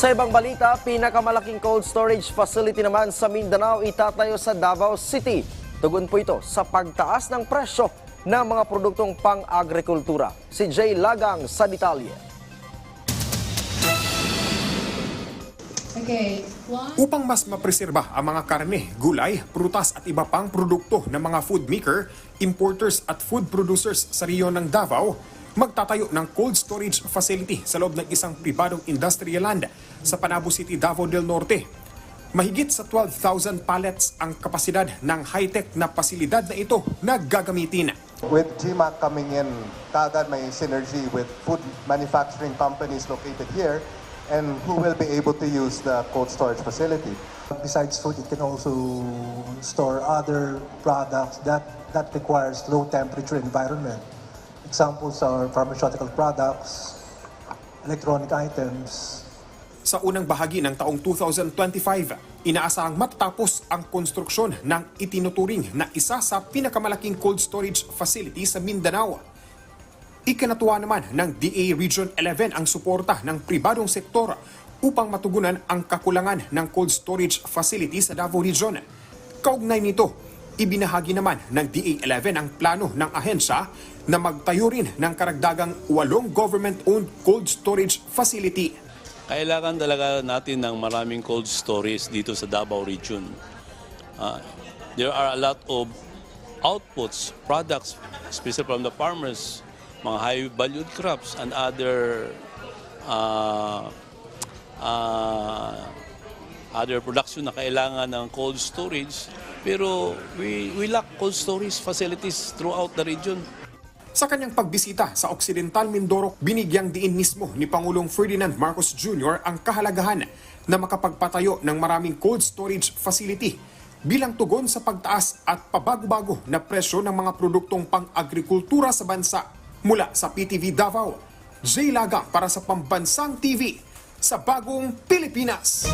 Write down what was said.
Sa ibang balita, pinakamalaking cold storage facility naman sa Mindanao itatayo sa Davao City. Tugon po ito sa pagtaas ng presyo ng mga produktong pang-agrikultura. Si Jay Lagang sa detalye. Okay. Upang mas mapreserba ang mga karne, gulay, prutas at iba pang produkto ng mga food maker, importers at food producers sa riyon ng Davao, magtatayo ng cold storage facility sa loob ng isang pribadong industrial land sa Panabo City, Davao del Norte. Mahigit sa 12,000 pallets ang kapasidad ng high-tech na pasilidad na ito na gagamitin. With GMAC coming in, kaagad may synergy with food manufacturing companies located here and who will be able to use the cold storage facility. Besides food, it can also store other products that, that requires low temperature environment. Examples are pharmaceutical products, electronic items, Sa unang bahagi ng taong 2025, inaasahang matatapos ang konstruksyon ng itinuturing na isa sa pinakamalaking cold storage facility sa Mindanao. Ikanatuwa naman ng DA Region 11 ang suporta ng pribadong sektor upang matugunan ang kakulangan ng cold storage facility sa Davao Region. Kaugnay nito, ibinahagi naman ng DA11 ang plano ng ahensya na magtayo rin ng karagdagang walong government-owned cold storage facility. Kailangan talaga natin ng maraming cold storage dito sa Davao region. Ah, there are a lot of outputs, products, especially from the farmers, mga high-valued crops and other uh, uh, other production na kailangan ng cold storage. Pero we, we lack cold storage facilities throughout the region. Sa kanyang pagbisita sa Occidental Mindoro, binigyang diin mismo ni Pangulong Ferdinand Marcos Jr. ang kahalagahan na makapagpatayo ng maraming cold storage facility bilang tugon sa pagtaas at pabago-bago na presyo ng mga produktong pang-agrikultura sa bansa. Mula sa PTV Davao, Jay Laga para sa Pambansang TV sa Bagong Pilipinas.